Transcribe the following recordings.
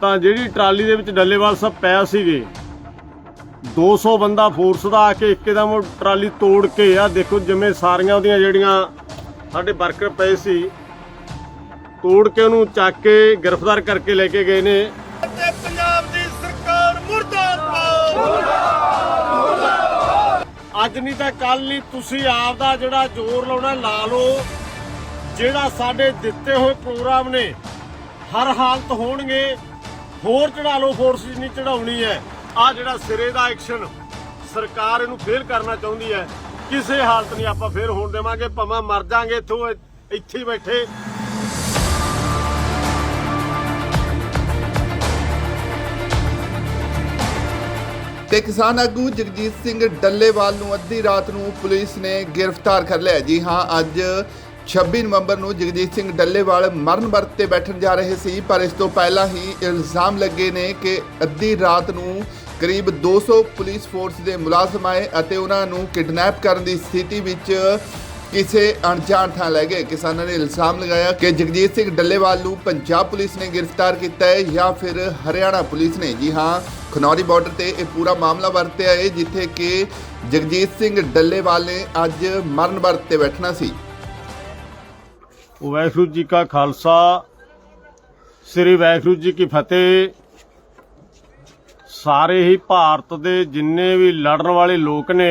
ਤਾਂ ਜਿਹੜੀ ਟਰਾਲੀ ਦੇ ਵਿੱਚ ਡੱਲੇਵਾਲ ਸਾਹਿਬ ਪਿਆ ਸੀਗੇ। 200 ਬੰਦਾ ਫੋਰਸ ਦਾ ਆ ਕੇ ਇੱਕਦਮ ਉਹ ਟਰਾਲੀ ਤੋੜ ਕੇ ਆ ਦੇਖੋ ਜਿਵੇਂ ਸਾਰੀਆਂ ਉਹਦੀਆਂ ਜਿਹੜੀਆਂ ਸਾਡੇ ਵਰਕਰ ਪਏ ਸੀ ਤੋੜ ਕੇ ਉਹਨੂੰ ਚੱਕ ਕੇ ਗ੍ਰਿਫਤਾਰ ਕਰਕੇ ਲੈ ਕੇ ਗਏ ਨੇ। ਤੇ ਪੰਜਾਬ ਦੀ ਸਰਕਾਰ ਮੁਰਦਾਬਾਦ। ਅੱਜ ਨਹੀਂ ਤਾਂ ਕੱਲ ਨਹੀਂ ਤੁਸੀਂ ਆਪ ਦਾ ਜਿਹੜਾ ਜ਼ੋਰ ਲਾਉਣਾ ਲਾ ਲਓ। ਜਿਹੜਾ ਸਾਡੇ ਦਿੱਤੇ ਹੋਏ ਪ੍ਰੋਗਰਾਮ ਨੇ ਹਰ ਹਾਲਤ ਹੋਣਗੇ। ਹੋਰ ਚੜਾ ਲਓ ਫੋਰਸ ਜਿੰਨੀ ਚੜਾਉਣੀ ਹੈ। ਆ ਜਿਹੜਾ ਸਿਰੇ ਦਾ ਐਕਸ਼ਨ ਸਰਕਾਰ ਇਹਨੂੰ ਫੇਲ ਕਰਨਾ ਚਾਹੁੰਦੀ ਹੈ। ਕਿਸੇ ਹਾਲਤ ਨਹੀਂ ਆਪਾਂ ਫੇਰ ਹੋਣ ਦੇਵਾਂਗੇ, ਭਾਵੇਂ ਮਰ ਜਾਾਂਗੇ ਇੱਥੋਂ ਇੱਥੇ ਬੈਠੇ। ਤੇ ਕਿਸਾਨ ਆਗੂ ਜਗਜੀਤ ਸਿੰਘ ਡੱਲੇਵਾਲ ਨੂੰ ਅੱਧੀ ਰਾਤ ਨੂੰ ਪੁਲਿਸ ਨੇ ਗ੍ਰਿਫਤਾਰ ਕਰ ਲਿਆ ਜੀ ਹਾਂ, ਅੱਜ 26 ਨਵੰਬਰ ਨੂੰ ਜਗਜੀਤ ਸਿੰਘ ਡੱਲੇਵਾਲ ਮਰਨ ਵਰਤ ਤੇ ਬੈਠਣ ਜਾ ਰਹੇ ਸੀ, ਪਰ ਇਸ ਤੋਂ ਪਹਿਲਾਂ ਹੀ ਇਲਜ਼ਾਮ ਲੱਗੇ ਨੇ ਕਿ ਅੱਧੀ ਰਾਤ ਨੂੰ ਕਰੀਬ 200 ਪੁਲਿਸ ਫੋਰਸ ਦੇ ਮੁਲਾਜ਼ਮ ਆਏ ਅਤੇ ਉਹਨਾਂ ਨੂੰ ਕਿਡਨੈਪ ਕਰਨ ਦੀ ਸਥਿਤੀ ਵਿੱਚ ਕਿਸੇ ਅਣਜਾਣ ਥਾਂ ਲੈ ਗਏ। ਕਿਸਾਨਾਂ ਨੇ ਇਲਜ਼ਾਮ ਲਗਾਇਆ ਕਿ ਜਗਜੀਤ ਸਿੰਘ ਡੱਲੇਵਾਲ ਨੂੰ ਪੰਜਾਬ ਪੁਲਿਸ ਨੇ ਗ੍ਰਿਫਤਾਰ ਕੀਤਾ ਹੈ ਜਾਂ ਫਿਰ ਹਰਿਆਣਾ ਪੁਲਿਸ ਨੇ। ਜੀ ਹਾਂ, ਖਨੌਰੀ ਬਾਰਡਰ ਤੇ ਇਹ ਪੂਰਾ ਮਾਮਲਾ ਵਰਤਿਆ ਹੈ, ਜਿੱਥੇ ਕਿ ਜਗਜੀਤ ਸਿੰਘ ਡੱਲੇਵਾਲ ਨੇ ਅੱਜ ਮਰਨ ਵਰਤ ਤੇ ਬੈਠਣਾ ਸੀ। ਵਾਹਿਗੁਰੂ ਜੀ ਕਾ ਖਾਲਸਾ ਸ੍ਰੀ ਵਾਹਿਗੁਰੂ ਜੀ ਕੀ ਫਤਿਹ। ਸਾਰੇ ਹੀ ਭਾਰਤ ਦੇ ਜਿੰਨੇ ਵੀ ਲੜਨ ਵਾਲੇ ਲੋਕ ਨੇ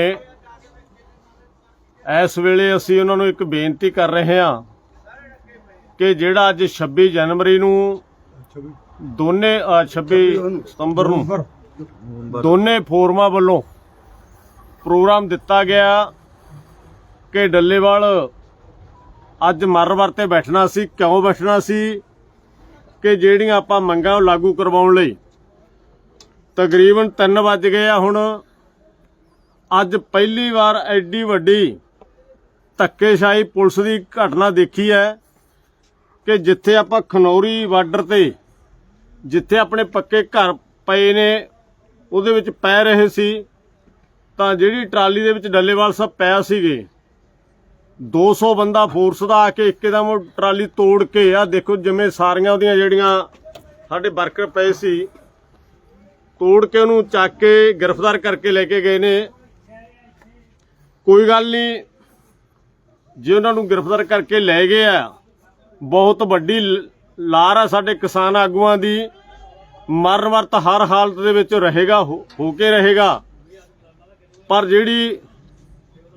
ਇਸ ਵੇਲੇ ਅਸੀਂ ਉਹਨਾਂ ਨੂੰ ਇੱਕ ਬੇਨਤੀ ਕਰ ਰਹੇ ਹਾਂ ਕਿ ਜਿਹੜਾ ਅੱਜ 26 ਜਨਵਰੀ ਨੂੰ ਦੋਨੇ ਅ, 26 ਸਤੰਬਰ ਨੂੰ ਦੋਨੇ ਫੋਰਮਾਂ ਵੱਲੋਂ ਪ੍ਰੋਗਰਾਮ ਦਿੱਤਾ ਗਿਆ ਕਿ ਡੱਲੇਵਾਲ ਅੱਜ ਮਰ ਵਰਤੇ ਬੈਠਣਾ ਸੀ, ਕਿਉਂ ਬੈਠਣਾ ਸੀ? ਕਿ ਜਿਹੜੀਆਂ ਆਪਾਂ ਮੰਗਾਂ ਉਹ ਲਾਗੂ ਕਰਵਾਉਣ ਲਈ। ਤਕਰੀਬਨ 3 ਵੱਜ ਗਏ ਆ ਹੁਣ। ਅੱਜ ਪਹਿਲੀ ਵਾਰ ਐਡੀ ਵੱਡੀ ਧੱਕੇਸ਼ਾਹੀ ਪੁਲਿਸ ਦੀ ਘਟਨਾ ਦੇਖੀ ਹੈ ਕਿ ਜਿੱਥੇ ਆਪਾਂ ਖਨੌਰੀ ਬਾਰਡਰ ਤੇ ਜਿੱਥੇ ਆਪਣੇ ਪੱਕੇ ਘਰ ਪਏ ਨੇ, ਉਹਦੇ ਵਿੱਚ ਪੈ ਰਹੇ ਸੀ, ਤਾਂ ਜਿਹੜੀ ਟਰਾਲੀ ਦੇ ਵਿੱਚ ਡੱਲੇਵਾਲ ਸਾਹਿਬ ਪਿਆ ਸੀਗੇ 200 ਬੰਦਾ ਫੋਰਸ ਦਾ ਆ ਕੇ ਇੱਕਦਮ ਉਹ ਟਰਾਲੀ ਤੋੜ ਕੇ ਆ, ਦੇਖੋ ਜਿਵੇਂ ਸਾਰੀਆਂ ਉਹਦੀਆਂ ਜਿਹੜੀਆਂ ਸਾਡੇ ਵਰਕਰ ਪਏ ਸੀ, ਤੋੜ ਕੇ ਉਹਨੂੰ ਚੱਕ ਕੇ ਗ੍ਰਿਫਤਾਰ ਕਰਕੇ ਲੈ ਕੇ ਗਏ ਨੇ। ਕੋਈ ਗੱਲ ਨਹੀਂ, ਜੇ ਉਹਨਾਂ ਨੂੰ ਗ੍ਰਿਫਤਾਰ ਕਰਕੇ ਲੈ ਗਏ ਆ, ਬਹੁਤ ਵੱਡੀ ਲ- ਲਾਰ ਆ ਸਾਡੇ ਕਿਸਾਨ ਆਗੂਆਂ ਦੀ। ਮਰਨ ਵਰਤ ਹਰ ਹਾਲਤ ਦੇ ਵਿੱਚ ਰਹੇਗਾ, ਹੋ ਹੋ ਕੇ ਰਹੇਗਾ। ਪਰ ਜਿਹੜੀ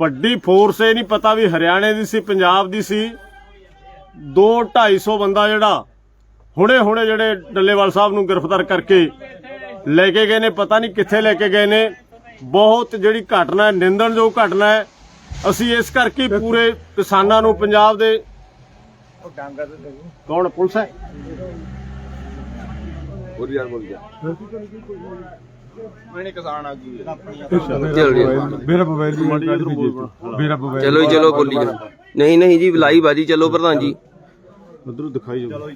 ਵੱਡੀ ਫੋਰਸ ਇਹ ਨਹੀਂ ਪਤਾ ਵੀ ਹਰਿਆਣੇ ਦੀ ਸੀ, ਪੰਜਾਬ ਦੀ ਸੀ। 2 250 ਬੰਦਾ ਜਿਹੜਾ ਹੁਣੇ ਹੁਣੇ ਜਿਹੜੇ ਡੱਲੇਵਾਲ ਸਾਹਿਬ ਨੂੰ ਗ੍ਰਿਫਤਾਰ ਕਰਕੇ ਲੈ ਕੇ ਗਏ ਨੇ, ਪਤਾ ਨਹੀਂ ਕਿੱਥੇ ਲੈ ਕੇ ਗਏ ਨੇ। ਬਹੁਤ ਜਿਹੜੀ ਘਟਨਾ ਹੈ, ਨਿੰਦਣਯੋਗ ਘਟਨਾ ਹੈ। ਅਸੀਂ ਇਸ ਕਰਕੇ ਪੂਰੇ ਕਿਸਾਨਾਂ ਨੂੰ, ਪੰਜਾਬ ਦੇ ਕੌਣ ਪੁਲਿਸ ਹੈ? ਮੇਰਾ ਮੋਬਾਈਲ ਵੀ ਮਾੜੀ ਜਿਹੀ ਕੱਢ ਬੋਲ ਦीजिए ਮੇਰਾ ਮੋਬਾਈਲ ਚਲੋ ਜੀ ਚਲੋ ਬੋਲੀ ਜਾਓ। ਨਹੀਂ ਨਹੀਂ ਜੀ ਲਾਈਵ ਆ ਜੀ ਚਲੋ ਪ੍ਰਧਾਨ ਜੀ। ਉਧਰੋਂ ਦਿਖਾਈ ਜਾਓ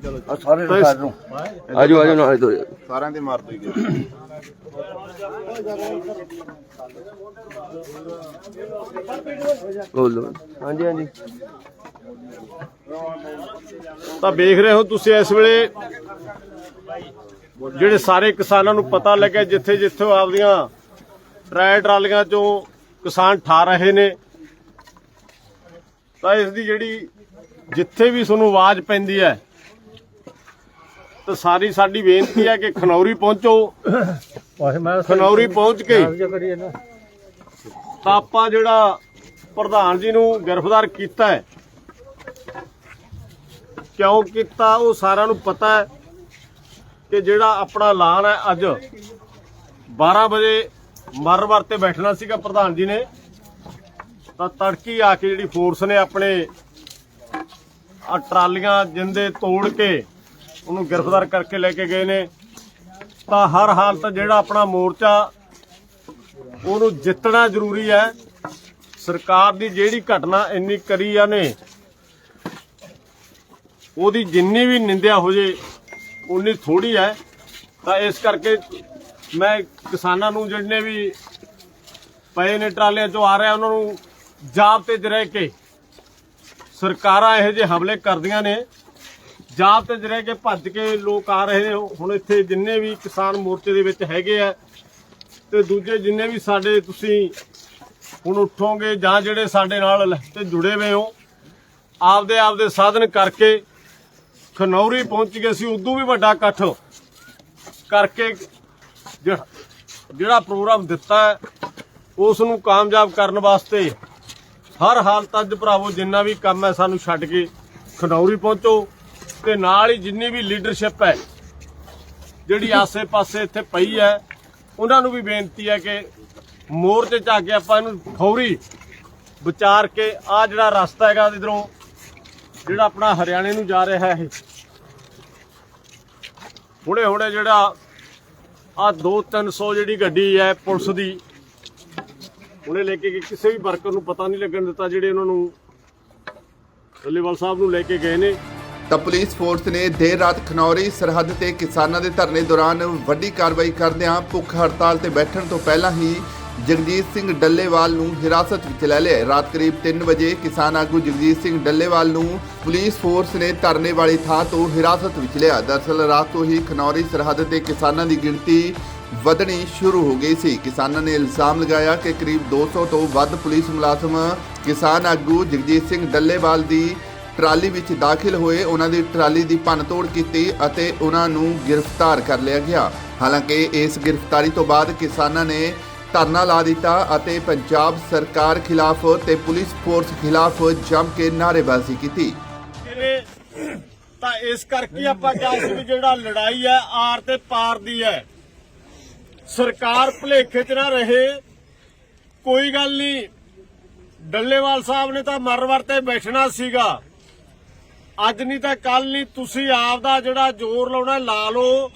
ਆਜੋ ਆਜੋ ਨਾਲੇ ਤੋਂ ਸਾਰਿਆਂ ਦੇ ਮਾਰ ਦੋਗੇ ਬੋਲੋ। ਹਾਂਜੀ ਹਾਂਜੀ। ਤਾਂ ਵੇਖ ਰਹੇ ਹੋ ਤੁਸੀਂ ਇਸ ਵੇਲੇ ਜਿਹੜੇ ਸਾਰੇ ਕਿਸਾਨਾਂ ਨੂੰ ਪਤਾ ਲੱਗਿਆ ਜਿੱਥੇ ਜਿੱਥੇ ਆਪਦੀਆਂ ਟਰੈ ਟਰਾਲੀਆਂ ਚੋਂ ਕਿਸਾਨ ਠਾ ਰਹੇ ਨੇ। ਤਾਂ ਇਸ ਦੀ ਜਿਹੜੀ ਜਿੱਥੇ ਵੀ ਤੁਹਾਨੂੰ ਆਵਾਜ਼ ਪੈਂਦੀ ਹੈ ਤਾਂ ਸਾਰੀ ਸਾਡੀ ਬੇਨਤੀ ਹੈ ਕਿ ਖਨੌਰੀ ਪਹੁੰਚੋ। ਖਨੌਰੀ ਪਹੁੰਚ ਕੇ ਤਾਂ ਆਪਾਂ ਜਿਹੜਾ ਪ੍ਰਧਾਨ ਜੀ ਨੂੰ ਗ੍ਰਿਫਤਾਰ ਕੀਤਾ ਹੈ ਕਿਉਂ ਕੀਤਾ ਉਹ ਸਾਰਿਆਂ ਨੂੰ ਪਤਾ ਹੈ ਕਿ ਜਿਹੜਾ ਆਪਣਾ ਐਲਾਨ ਹੈ ਅੱਜ 12 ਵਜੇ ਮਰ ਵਰਤੇ ਬੈਠਣਾ ਸੀਗਾ ਪ੍ਰਧਾਨ ਜੀ ਨੇ ਤਾਂ ਤੜਕੀ ਆ ਕੇ ਜਿਹੜੀ ਫੋਰਸ ਨੇ ਆਪਣੇ ਆ ਟਰਾਲੀਆਂ ਜਿੰਦੇ ਤੋੜ ਕੇ ਉਹਨੂੰ ਗ੍ਰਿਫਤਾਰ ਕਰਕੇ ਲੈ ਕੇ ਗਏ ਨੇ। ਤਾਂ ਹਰ ਹਾਲਤ ਜਿਹੜਾ ਆਪਣਾ ਮੋਰਚਾ, ਉਹਨੂੰ ਜਿੱਤਣਾ ਜ਼ਰੂਰੀ ਹੈ। ਸਰਕਾਰ ਦੀ ਜਿਹੜੀ ਘਟਨਾ ਇੰਨੀ ਕਰੀ ਆ ਨੇ, ਉਹਦੀ ਜਿੰਨੀ ਵੀ ਨਿੰਦਿਆ ਹੋ ਜੇ, ਉਨੀ ਥੋੜੀ ਹੈ। ਤਾਂ ਇਸ ਕਰਕੇ ਮੈਂ ਕਿਸਾਨਾਂ ਨੂੰ ਜਿਹੜੇ ਵੀ ਪਏ ਨੇ ਟਰਾਲਿਆਂ ਚੋਂ ਆ ਰਿਹਾ, ਉਹਨਾਂ ਨੂੰ ਜਾਬ ਤੇ ਰਹਿ ਕੇ ਸਰਕਾਰਾਂ ਇਹੋ ਜਿਹੇ ਹਮਲੇ ਕਰਦੀਆਂ ਨੇ। ਜਾਬ ਤੇ ਰਹਿ ਕੇ ਭੱਜ ਕੇ ਲੋਕ ਆ ਰਹੇ ਨੇ। ਹੁਣ ਇੱਥੇ ਜਿੰਨੇ ਵੀ ਕਿਸਾਨ ਮੋਰਚੇ ਦੇ ਵਿੱਚ ਹੈਗੇ ਆ ਤੇ ਦੂਜੇ ਜਿੰਨੇ ਵੀ ਸਾਡੇ ਤੁਸੀਂ ਹੁਣ ਉੱਠੋਗੇ ਜਾਂ ਜਿਹੜੇ ਸਾਡੇ ਨਾਲ ਤੇ ਜੁੜੇ ਹੋਏ ਹੋ, ਆਪਦੇ ਆਪਦੇ ਸਾਧਨ ਕਰਕੇ ਖਨੌਰੀ ਪਹੁੰਚ ਗਏ ਸੀ। ਉਦੋਂ ਵੀ ਵੱਡਾ ਇਕੱਠ ਕਰਕੇ ਜਿਹੜਾ ਪ੍ਰੋਗਰਾਮ ਦਿੱਤਾ ਉਸ ਨੂੰ ਕਾਮਯਾਬ ਕਰਨ ਵਾਸਤੇ ਹਰ ਹਾਲਤ ਅੱਜ ਭਰਾਵੋ ਜਿੰਨਾ ਵੀ ਕੰਮ ਹੈ ਸਾਨੂੰ ਛੱਡ ਕੇ ਖਨੌਰੀ ਪਹੁੰਚੋ ਤੇ ਨਾਲ ਹੀ ਜਿੰਨੀ ਵੀ ਲੀਡਰਸ਼ਿਪ ਹੈ, ਜਿਹੜੀ ਆਸੇ-ਪਾਸੇ ਇੱਥੇ ਪਈ ਹੈ, ਉਹਨਾਂ ਨੂੰ ਵੀ ਬੇਨਤੀ ਹੈ ਕਿ ਮੋਰਚੇ 'ਚ ਆ ਕੇ ਆਪਾਂ ਇਹਨੂੰ ਫੌਰੀ ਵਿਚਾਰ ਕੇ ਆ ਜਿਹੜਾ ਰਸਤਾ ਹੈਗਾ ਇਧਰੋਂ, ਜਿਹੜਾ ਆਪਣਾ ਹਰਿਆਣੇ ਨੂੰ ਜਾ ਰਿਹਾ ਹੈ ਇਹ ਹੁਣੇ ਹੁਣੇ ਜਿਹੜਾ ਆ 2-300 ਜਿਹੜੀ ਗੱਡੀ ਹੈ ਪੁਲਿਸ ਦੀ ਉਹਨੇ ਲੈ ਕੇ ਕਿਸੇ ਵੀ ਵਰਕਰ ਨੂੰ ਪਤਾ ਨਹੀਂ ਲੱਗਣ ਦਿੱਤਾ ਜਿਹੜੇ ਉਹਨਾਂ ਨੂੰ ਡੱਲੇਵਾਲ ਸਾਹਿਬ ਨੂੰ ਲੈ ਕੇ ਗਏ ਨੇ। ਤਾਂ ਪੁਲਿਸ ਫੋਰਸ ਨੇ ਦੇਰ ਰਾਤ ਖਨੌਰੀ ਸਰਹੱਦ ਤੇ ਕਿਸਾਨਾਂ ਦੇ ਧਰਨੇ ਦੌਰਾਨ ਵੱਡੀ ਕਾਰਵਾਈ ਕਰਦਿਆਂ ਭੁੱਖ ਹੜਤਾਲ ਤੇ ਬੈਠਣ ਤੋਂ ਪਹਿਲਾਂ ਹੀ ਜਗਜੀਤ ਸਿੰਘ ਡੱਲੇਵਾਲ ਨੂੰ ਹਿਰਾਸਤ ਵਿੱਚ ਲੈ ਲਿਆ ਰਾਤ ਕਰੀਬ 3 ਵਜੇ ਕਿਸਾਨ ਆਗੂ ਜਗਜੀਤ ਸਿੰਘ ਡੱਲੇਵਾਲ ਨੂੰ ਪੁਲਿਸ ਫੋਰਸ ਨੇ ਧਰਨੇ ਵਾਲੀ ਥਾਂ ਤੋਂ ਹਿਰਾਸਤ ਵਿੱਚ ਲਿਆ। ਦਰਅਸਲ ਰਾਤ ਤੋਂ ਹੀ ਖਨੌਰੀ ਸਰਹੱਦ ਤੇ ਕਿਸਾਨਾਂ ਦੀ ਗਿਣਤੀ ਵਧਣੀ ਸ਼ੁਰੂ ਹੋ ਗਈ ਸੀ। ਕਿਸਾਨਾਂ ਨੇ ਇਲਜ਼ਾਮ ਲਗਾਇਆ ਕਿ ਕਰੀਬ 200 ਤੋਂ ਵੱਧ ਪੁਲਿਸ ਮੁਲਾਜ਼ਮ ਕਿਸਾਨ ਆਗੂ ਜਗਜੀਤ ਸਿੰਘ ਡੱਲੇਵਾਲ ਦੀ ਟਰਾਲੀ ਵਿੱਚ ਦਾਖਲ ਹੋਏ। ਉਹਨਾਂ ਦੀ ਟਰਾਲੀ ਦੀ ਭੰਨਤੋੜ ਕੀਤੀ ਅਤੇ ਉਹਨਾਂ ਨੂੰ ਗ੍ਰਿਫਤਾਰ ਕਰ ਲਿਆ ਗਿਆ। ਹਾਲਾਂਕਿ ਇਸ ਗ੍ਰਿਫਤਾਰੀ ਤੋਂ ਬਾਅਦ ਕਿਸਾਨਾਂ ਨੇ ਧਰਨਾ ਲਾ ਦਿੱਤਾ ਅਤੇ ਪੰਜਾਬ ਸਰਕਾਰ ਖਿਲਾਫ ਤੇ ਪੁਲਿਸ ਫੋਰਸ ਖਿਲਾਫ ਜੰਮ ਕੇ ਨਾਅਰੇਬਾਜ਼ੀ ਕੀਤੀ। ਤਾਂ ਇਸ ਕਰਕੇ ਆਪਾਂ ਕਿਹਾ ਵੀ ਜਿਹੜਾ ਲੜਾਈ ਹੈ ਆਰ ਤੇ ਪਾਰ ਦੀ ਹੈ। ਸਰਕਾਰ ਭੁਲੇਖੇ 'ਚ ਨਾ ਰਹੇ। ਕੋਈ ਗੱਲ ਨਹੀਂ। ਡੱਲੇਵਾਲ ਸਾਹਿਬ ਨੇ ਤਾਂ ਮਰਵਰ ਤੇ ਬੈਠਣਾ ਸੀਗਾ। ਅੱਜ ਨਹੀਂ ਤਾਂ ਕੱਲ ਨਹੀਂ, ਤੁਸੀਂ ਆਪ ਦਾ ਜਿਹੜਾ ਜ਼ੋਰ ਲਾਉਣਾ ਲਾ ਲਓ।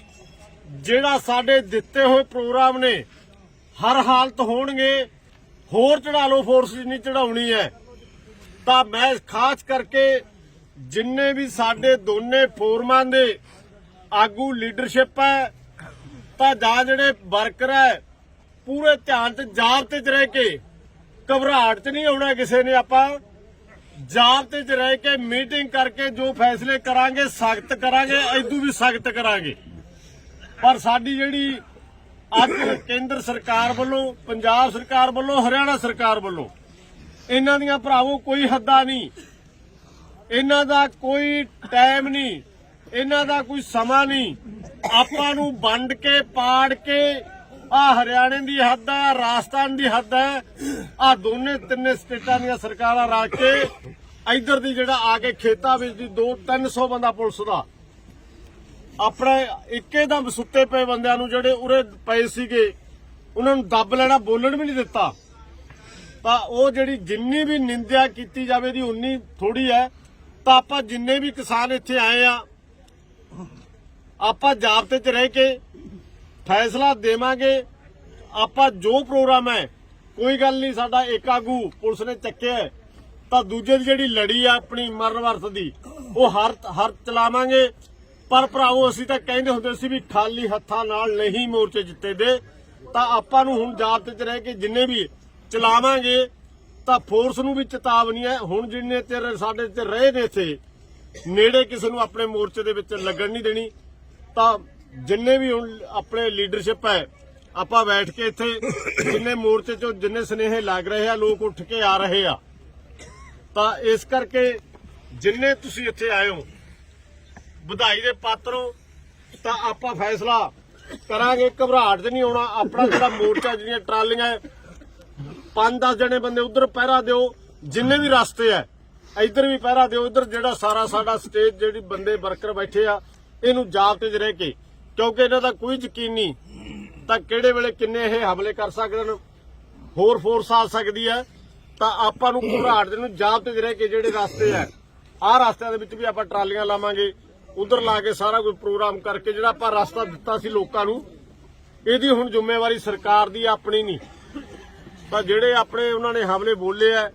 ਜਿਹੜਾ ਸਾਡੇ ਦਿੱਤੇ ਹੋਏ ਪ੍ਰੋਗਰਾਮ ਨੇ, ਹਰ ਹਾਲਤ ਹੋਣਗੇ। ਹੋਰ ਚੜਾ ਲਓ ਫੋਰਸ ਨਹੀਂ ਚੜਾਉਣੀ ਹੈ। ਤਾਂ ਮੈਂ ਖਾਸ ਕਰਕੇ ਜਿੰਨੇ ਵੀ ਸਾਡੇ ਦੋਨੇ ਫੋਰਮਾਂ ਦੇ ਆਗੂ ਲੀਡਰਸ਼ਿਪ ਹੈ ਤਾਂ ਜਾਂ ਜਿਹੜੇ ਵਰਕਰ ਹੈ, ਪੂਰੇ ਧਿਆਨ ਤੇ ਜਾਬਤੇ ਤੇ ਰਹਿ ਕੇ, ਘਬਰਾਹਟ 'ਚ ਨਹੀਂ ਆਉਣਾ ਕਿਸੇ ਨੇ ਆਪਾਂ। ਜਾਬਤੇ 'ਚ ਰਹਿ ਕੇ ਮੀਟਿੰਗ ਕਰਕੇ ਜੋ ਫੈਸਲੇ ਕਰਾਂਗੇ, ਸਖਤ ਕਰਾਂਗੇ ਐਦੂ ਵੀ ਸਖਤ ਕਰਾਂਗੇ। ਪਰ ਸਾਡੀ ਜਿਹੜੀ ਅੱਜ ਕੇਂਦਰ ਸਰਕਾਰ ਵੱਲੋਂ, ਪੰਜਾਬ ਸਰਕਾਰ ਵੱਲੋਂ, ਹਰਿਆਣਾ ਸਰਕਾਰ ਵੱਲੋਂ, ਇਹਨਾਂ ਦੀਆਂ ਭਰਾਵੋ ਕੋਈ ਹੱਦਾਂ ਨਹੀਂ। ਇਹਨਾਂ ਦਾ ਕੋਈ ਟਾਈਮ ਨਹੀਂ। ਇਹਨਾਂ ਦਾ ਕੋਈ ਸਮਾਂ ਨਹੀਂ। ਆਪਾਂ ਨੂੰ ਵੰਡ ਕੇ, ਪਾੜ ਕੇ, ਆ ਹਰਿਆਣੇ ਦੀ ਹੱਦ ਹੈ ਰਾਜਸਥਾਨ ਦੀ ਹੱਦ ਹੈ ਆ ਦੋਨੇ ਤਿੰਨੇ ਸਟੇਟਾਂ ਦੀਆਂ ਸਰਕਾਰਾਂ ਰਲ ਕੇ ਇੱਧਰ ਦੀ ਜਿਹੜਾ ਆ ਕੇ ਖੇਤਾਂ ਵਿੱਚ ਦੀ 2 300 ਬੰਦਾ ਪੁਲਿਸ ਦਾ। ਆਪਣੇ ਇੱਕੇ ਦਮ ਸੁੱਤੇ ਪਏ ਬੰਦਿਆਂ ਨੂੰ ਜਿਹੜੇ ਉਰੇ ਪਏ ਸੀਗੇ, ਉਹਨਾਂ ਨੂੰ ਦੱਬ ਲੈਣਾ, ਬੋਲਣ ਵੀ ਨਹੀਂ ਦਿੱਤਾ। ਤਾਂ ਉਹ ਜਿਹੜੀ ਜਿੰਨੀ ਵੀ ਨਿੰਦਿਆ ਕੀਤੀ ਜਾਵੇ ਦੀ ਉਨੀ ਥੋੜੀ ਹੈ। ਤਾਂ ਆਪਾਂ ਜਿੰਨੇ ਵੀ ਕਿਸਾਨ ਇੱਥੇ ਆਏ ਆ ਆਪਾਂ ਜਾਬਤੇ 'ਚ ਰਹਿ ਕੇ ਫੈਸਲਾ ਦੇਵਾਂਗੇ। ਆਪਾਂ ਜੋ ਪ੍ਰੋਗਰਾਮ ਹੈ, ਕੋਈ ਗੱਲ ਨਹੀਂ, ਸਾਡਾ ਇੱਕ ਆਗੂ ਪੁਲਿਸ ਨੇ ਚੱਕਿਆ ਤਾਂ ਦੂਜੇ ਦੀ ਜਿਹੜੀ ਲੜੀ ਆ, ਆਪਣੀ ਮਰਨ ਵਰਤ ਦੀ, ਉਹ ਹਰ ਹਰ ਚਲਾਵਾਂਗੇ। ਪਰ ਭਰਾਵੋ, ਅਸੀਂ ਤਾਂ ਕਹਿੰਦੇ ਹੁੰਦੇ ਸੀ ਵੀ ਖਾਲੀ ਹੱਥਾਂ ਨਾਲ ਨਹੀਂ ਮੋਰਚੇ ਜਿੱਤੇ ਦੇ। ਤਾਂ ਆਪਾਂ ਨੂੰ ਹੁਣ ਜਾਬਤੇ 'ਚ ਰਹਿ ਕੇ ਜਿੰਨੇ ਵੀ ਚਲਾਵਾਂਗੇ, ਤਾਂ ਫੋਰਸ ਨੂੰ ਵੀ ਚੇਤਾਵਨੀ ਹੈ। ਹੁਣ ਜਿੰਨੇ ਚਿਰ ਸਾਡੇ ਤੇ ਰਹੇ ਨੇ ਇੱਥੇ, ਨੇੜੇ ਕਿਸੇ ਨੂੰ ਆਪਣੇ ਮੋਰਚੇ ਦੇ ਵਿੱਚ ਲੱਗਣ ਨਹੀਂ ਦੇਣੀ। ਤਾਂ ਜਿੰਨੇ ਵੀ ਹੁਣ ਆਪਣੇ ਲੀਡਰਸ਼ਿਪ ਹੈ, ਆਪਾਂ ਬੈਠ ਕੇ ਇੱਥੇ ਜਿੰਨੇ ਮੋਰਚੇ ਚੋਂ ਜਿੰਨੇ ਸਨੇਹ ਲੱਗ ਰਹੇ ਆ, ਲੋਕ ਉੱਠ ਕੇ ਆ ਰਹੇ ਆ। ਤਾਂ ਇਸ ਕਰਕੇ ਜਿੰਨੇ ਤੁਸੀਂ ਇੱਥੇ ਆਏ ਹੋ, ਵਧਾਈ ਦੇ ਪਾਤਰ ਹੋ, ਤਾਂ ਆਪਾਂ ਫੈਸਲਾ ਕਰਾਂਗੇ, ਘਬਰਾਹਟ ਤੇ ਨਹੀਂ ਆਉਣਾ ਆਪਣਾ ਜਿਹੜਾ ਮੋਰਚਾ, ਜਿਹੜੀਆਂ ਟਰਾਲੀਆਂ ਪੰਜ 10 ਜਣੇ ਬੰਦੇ ਉਧਰ ਪਹਿਰਾ ਦਿਓ, ਜਿੰਨੇ ਵੀ ਰਸਤੇ ਆ ਇੱਧਰ ਵੀ ਪਹਿਰਾ ਦਿਓ ਉਧਰ ਜਿਹੜਾ ਸਾਰਾ ਸਾਡਾ ਸਟੇਜ ਜਿਹੜੀ ਬੰਦੇ ਵਰਕਰ ਬੈਠੇ ਆ ਇਹਨੂੰ ਜਾਬਤੇ 'ਚ ਰਹਿ ਕੇ, ਕਿਉਂਕਿ ਇਹਨਾਂ ਦਾ ਕੋਈ ਯਕੀਨ ਨਹੀਂ ਤਾਂ ਕਿਹੜੇ ਵੇਲੇ ਕਿੰਨੇ ਇਹ ਹਮਲੇ ਕਰ ਸਕਦੇ ਨੇ ਹੋਰ ਫੋਰਸ ਆ ਸਕਦੀ ਹੈ, ਤਾਂ ਆਪਾਂ ਨੂੰ ਘਬਰਾਹਟ ਦੇ ਨੂੰ ਜਾਬਤੇ 'ਚ ਰਹਿ ਕੇ ਜਿਹੜੇ ਰਸਤੇ ਆ, ਆਹ ਰਸਤਿਆਂ ਦੇ ਵਿੱਚ ਵੀ ਆਪਾਂ ਟਰਾਲੀਆਂ ਲਾਵਾਂਗੇ, ਉਧਰ ਲਾ ਕੇ ਸਾਰਾ ਕੋਈ ਪ੍ਰੋਗਰਾਮ ਕਰਕੇ ਜਿਹੜਾ ਆਪਾਂ ਰਸਤਾ ਦਿੱਤਾ ਸੀ ਲੋਕਾਂ ਨੂੰ, ਇਹਦੀ ਹੁਣ ਜ਼ਿੰਮੇਵਾਰੀ ਸਰਕਾਰ ਦੀ, ਆਪਣੀ ਨਹੀਂ। ਤਾਂ ਜਿਹੜੇ ਆਪਣੇ ਉਹਨਾਂ ਨੇ ਹਮਲੇ ਬੋਲੇ ਆ,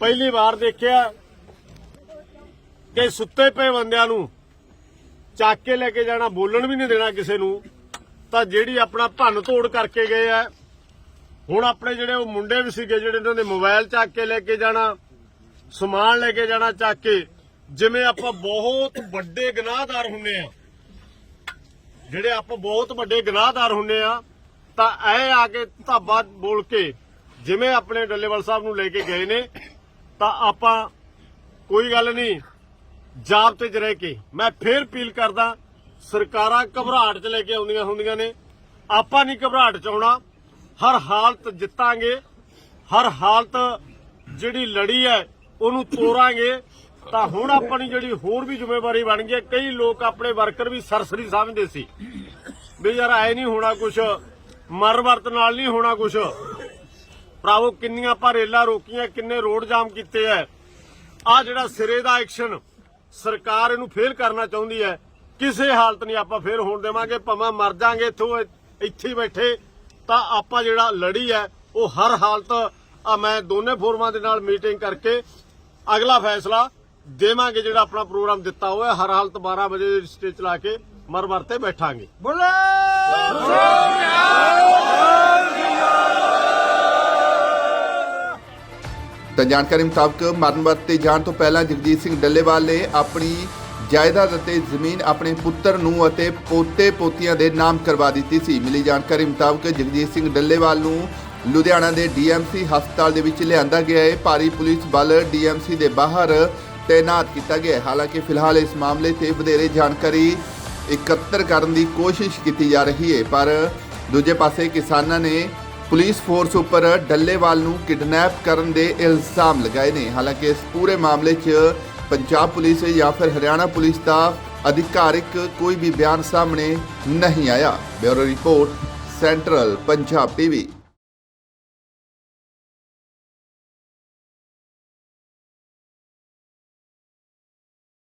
ਪਹਿਲੀ ਵਾਰ ਦੇਖਿਆ ਕਿ ਸੁੱਤੇ ਪਏ ਬੰਦਿਆਂ ਨੂੰ ਚੱਕ ਕੇ ਲੈ ਕੇ ਜਾਣਾ, ਬੋਲਣ ਵੀ ਨਹੀਂ ਦੇਣਾ ਕਿਸੇ ਨੂੰ। ਤਾਂ ਜਿਹੜੀ ਆਪਣਾ ਭੰਨ ਤੋੜ ਕਰਕੇ ਗਏ ਆ, ਹੁਣ ਆਪਣੇ ਜਿਹੜੇ ਉਹ ਮੁੰਡੇ ਵੀ ਸੀਗੇ, ਜਿਹੜੇ ਇਹਨਾਂ ਦੇ ਮੋਬਾਈਲ ਚੱਕ ਕੇ ਲੈ ਕੇ ਜਾਣਾ, ਸਮਾਨ ਲੈ ਕੇ ਜਾਣਾ ਚੱਕ ਕੇ, ਜਿਵੇਂ ਆਪਾਂ ਬਹੁਤ ਵੱਡੇ ਗੁਨਾਹਗਾਰ ਹੁੰਨੇ ਆ। ਜਿਹੜੇ ਆਪਾਂ ਬਹੁਤ ਵੱਡੇ ਗੁਨਾਹਗਾਰ ਹੁੰਨੇ ਆ, ਤਾਂ ਐ ਆ ਕੇ ਧਾਬਾ ਬੋਲ ਕੇ, ਜਿਵੇਂ ਆਪਣੇ ਡੱਲੇਵਾਲ ਸਾਹਿਬ ਨੂੰ ਲੈ ਕੇ ਗਏ ਨੇ, ਤਾਂ ਆਪਾਂ ਕੋਈ ਗੱਲ ਨਹੀਂ ਜਾਬ ਤੇ 'ਚ ਰਹਿ ਕੇ ਮੈਂ ਫੇਰ ਅਪੀਲ ਕਰਦਾ, ਸਰਕਾਰਾਂ ਘਬਰਾਹਟ 'ਚ ਲੈ ਕੇ ਆਉਂਦੀਆਂ ਹੁੰਦੀਆਂ ਨੇ। ਆਪਾਂ ਨਹੀਂ ਘਬਰਾਹਟ 'ਚ ਆਉਣਾ। ਹਰ ਹਾਲਤ ਜਿੱਤਾਂਗੇ। ਹਰ ਹਾਲਤ ਜਿਹੜੀ ਲੜੀ ਹੈ, ਉਹਨੂੰ ਤੋਰਾਂਗੇ। ਤਾਂ ਹੁਣ ਆਪਣੀ ਜਿਹੜੀ ਹੋਰ ਵੀ ਜ਼ਿੰਮੇਵਾਰੀ ਬਣ ਗਈ ਕਈ ਲੋਕ ਆਪਣੇ ਵਰਕਰ ਵੀ ਸਰਸਰੀ ਸਮਝਦੇ ਸੀ। ਵੀ ਯਾਰ ਐ ਨਹੀਂ ਹੋਣਾ ਕੁਛ ਮਰ ਵਰਤ ਨਾਲ ਨਹੀਂ ਹੋਣਾ ਕੁਛ। ਭਰਾਵੋ, ਕਿੰਨੀਆਂ ਆਪਾਂ ਰੇਲਾਂ ਰੋਕੀਆਂ, ਕਿੰਨੇ ਰੋਡ ਜਾਮ ਕੀਤੇ ਐ ਆ ਜਿਹੜਾ ਸਿਰੇ ਦਾ ਐਕਸ਼ਨ ਸਰਕਾਰ ਇਹਨੂੰ ਫੇਲ ਕਰਨਾ ਚਾਹੁੰਦੀ ਹੈ। ਕਿਸੇ ਹਾਲਤ ਨਹੀਂ ਆਪਾਂ ਫੇਲ ਹੋਣ ਦੇਵਾਂਗੇ, ਭਾਵੇਂ ਮਰ ਜਾਾਂਗੇ ਇੱਥੋਂ ਇੱਥੇ ਬੈਠੇ, ਤਾਂ ਆਪਾਂ ਜਿਹੜਾ ਲੜੀ ਹੈ, ਉਹ ਹਰ ਹਾਲਤ, ਆ ਮੈਂ ਦੋਨੇ ਫੋਰਮਾਂ ਦੇ ਨਾਲ ਮੀਟਿੰਗ ਕਰਕੇ ਅਗਲਾ ਫੈਸਲਾ ਦੇਵਾਂਗੇ ਜਿਹੜਾ ਆਪਣਾ ਪ੍ਰੋਗਰਾਮ ਦਿੱਤਾ ਹੋਇਆ, ਹਰ ਹਾਲਤ 12 ਵਜੇ ਸਟੇਜ ਚਲਾ ਕੇ ਮਰ ਮਰ ਤੇ ਬੈਠਾਂਗੇ। ਤਾਂ ਜਾਣਕਾਰੀ ਮੁਤਾਬਕ ਮਰਨ ਵਰਤੇ ਜਾਣ ਤੋਂ ਪਹਿਲਾਂ ਜਗਜੀਤ ਸਿੰਘ ਡੱਲੇਵਾਲ ਨੇ ਆਪਣੀ ਜਾਇਦਾਦ ਅਤੇ ਜ਼ਮੀਨ ਆਪਣੇ ਪੁੱਤਰ ਨੂੰ ਅਤੇ ਪੋਤੇ ਪੋਤੀਆਂ ਦੇ ਨਾਮ ਕਰਵਾ ਦਿੱਤੀ ਸੀ। ਮਿਲੀ ਜਾਣਕਾਰੀ ਮੁਤਾਬਕ ਜਗਜੀਤ ਸਿੰਘ ਡੱਲੇਵਾਲ ਨੂੰ ਲੁਧਿਆਣਾ ਦੇ ਡੀਐਮਸੀ ਹਸਪਤਾਲ ਦੇ ਵਿੱਚ ਲਿਆਂਦਾ ਗਿਆ ਹੈ। ਭਾਰੀ ਪੁਲਿਸ ਬਲ ਡੀਐਮਸੀ ਦੇ ਬਾਹਰ ਤਾਇਨਾਤ ਕੀਤਾ ਗਿਆ ਹੈ। ਹਾਲਾਂਕਿ ਫਿਲਹਾਲ ਇਸ ਮਾਮਲੇ ਤੇ ਵਧੇਰੇ ਜਾਣਕਾਰੀ ਇਕੱਤਰ ਕਰਨ ਦੀ ਕੋਸ਼ਿਸ਼ ਕੀਤੀ ਜਾ ਰਹੀ ਹੈ, ਪਰ ਦੂਜੇ ਪਾਸੇ ਕਿਸਾਨਾਂ ਨੇ ਪੁਲਿਸ ਫੋਰਸ ਉੱਪਰ ਡੱਲੇਵਾਲ ਨੂੰ ਕਿਡਨੈਪ ਕਰਨ ਦੇ ਇਲਜ਼ਾਮ ਲਗਾਏ ਨੇ। ਹਾਲਾਂਕਿ ਇਸ ਪੂਰੇ ਮਾਮਲੇ 'ਚ ਪੰਜਾਬ ਪੁਲਿਸ ਜਾਂ ਫਿਰ ਹਰਿਆਣਾ ਪੁਲਿਸ ਦਾ ਅਧਿਕਾਰਿਕ ਕੋਈ ਵੀ ਬਿਆਨ ਸਾਹਮਣੇ ਨਹੀਂ ਆਇਆ। Bureau report, central Punjab TV